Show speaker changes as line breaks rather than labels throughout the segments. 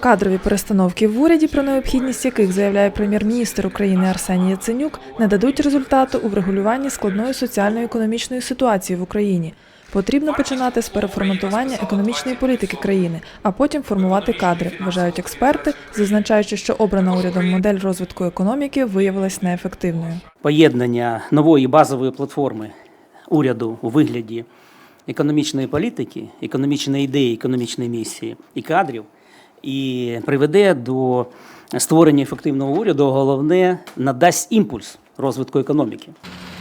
Кадрові перестановки в уряді, про необхідність яких заявляє прем'єр-міністр України Арсеній Яценюк, не дадуть результату у врегулюванні складної соціально-економічної ситуації в Україні. Потрібно починати з переформатування економічної політики країни, а потім формувати кадри, вважають експерти, зазначаючи, що обрана урядом модель розвитку економіки виявилась неефективною.
поєднання нової базової платформи уряду у вигляді економічної політики, економічної ідеї, економічної місії і кадрів, і приведе до створення ефективного уряду, головне надасть імпульс розвитку економіки.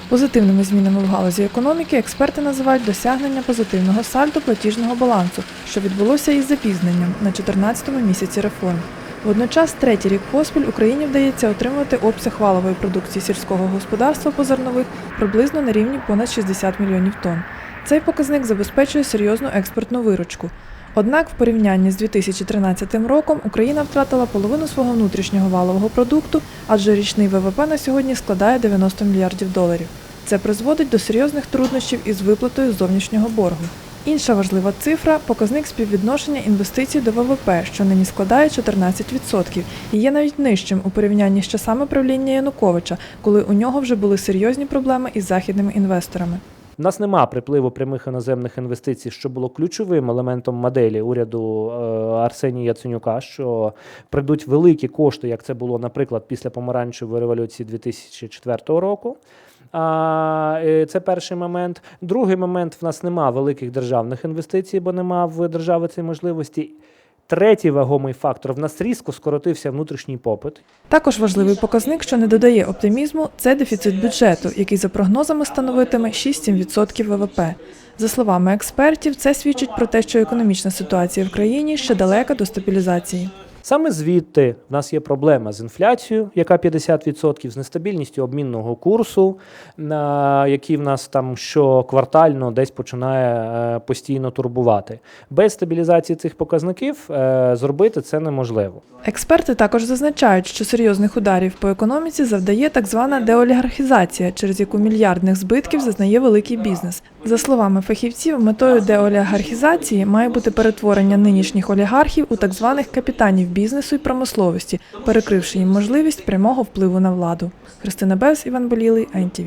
Позитивними змінами в галузі економіки експерти називають досягнення позитивного сальдо платіжного балансу, що відбулося із запізненням на 14-му місяці реформ. Водночас, третій рік поспіль Україні вдається отримувати обсяг валової продукції сільського господарства по зернових приблизно на рівні понад 60 мільйонів тонн. Цей показник забезпечує серйозну експортну виручку. Однак, в порівнянні з 2013 роком Україна втратила половину свого внутрішнього валового продукту, адже річний ВВП на сьогодні складає 90 мільярдів доларів. Це призводить до серйозних труднощів із виплатою зовнішнього боргу. Інша важлива цифра показник співвідношення інвестицій до ВВП, що нині складає 14% і є навіть нижчим у порівнянні з часами правління Януковича, коли у нього вже були серйозні проблеми із західними інвесторами.
У нас нема припливу прямих іноземних інвестицій, що було ключовим елементом моделі уряду е, Арсенія Яценюка, що прийдуть великі кошти, як це було, наприклад, після помаранчевої революції 2004 року. А, е, це перший момент. Другий момент в нас нема великих державних інвестицій, бо нема в держави цієї можливості. Третій вагомий фактор в нас різко скоротився внутрішній попит.
Також важливий показник, що не додає оптимізму, це дефіцит бюджету, який за прогнозами становитиме 6-7% ВВП. За словами експертів, це свідчить про те, що економічна ситуація в країні ще далека до стабілізації.
Саме звідти в нас є проблема з інфляцією, яка 50%, з нестабільністю обмінного курсу, який в нас там щоквартально десь починає е, постійно турбувати. Без стабілізації цих показників е, зробити це неможливо.
Експерти також зазначають, що серйозних ударів по економіці завдає так звана деолігархізація, через яку мільярдних збитків зазнає великий бізнес. За словами фахівців, метою деолігархізації має бути перетворення нинішніх олігархів у так званих капітанів бізнесу і промисловості, перекривши їм можливість прямого впливу на владу. Христина Без, Іван Болілий, АНТВ.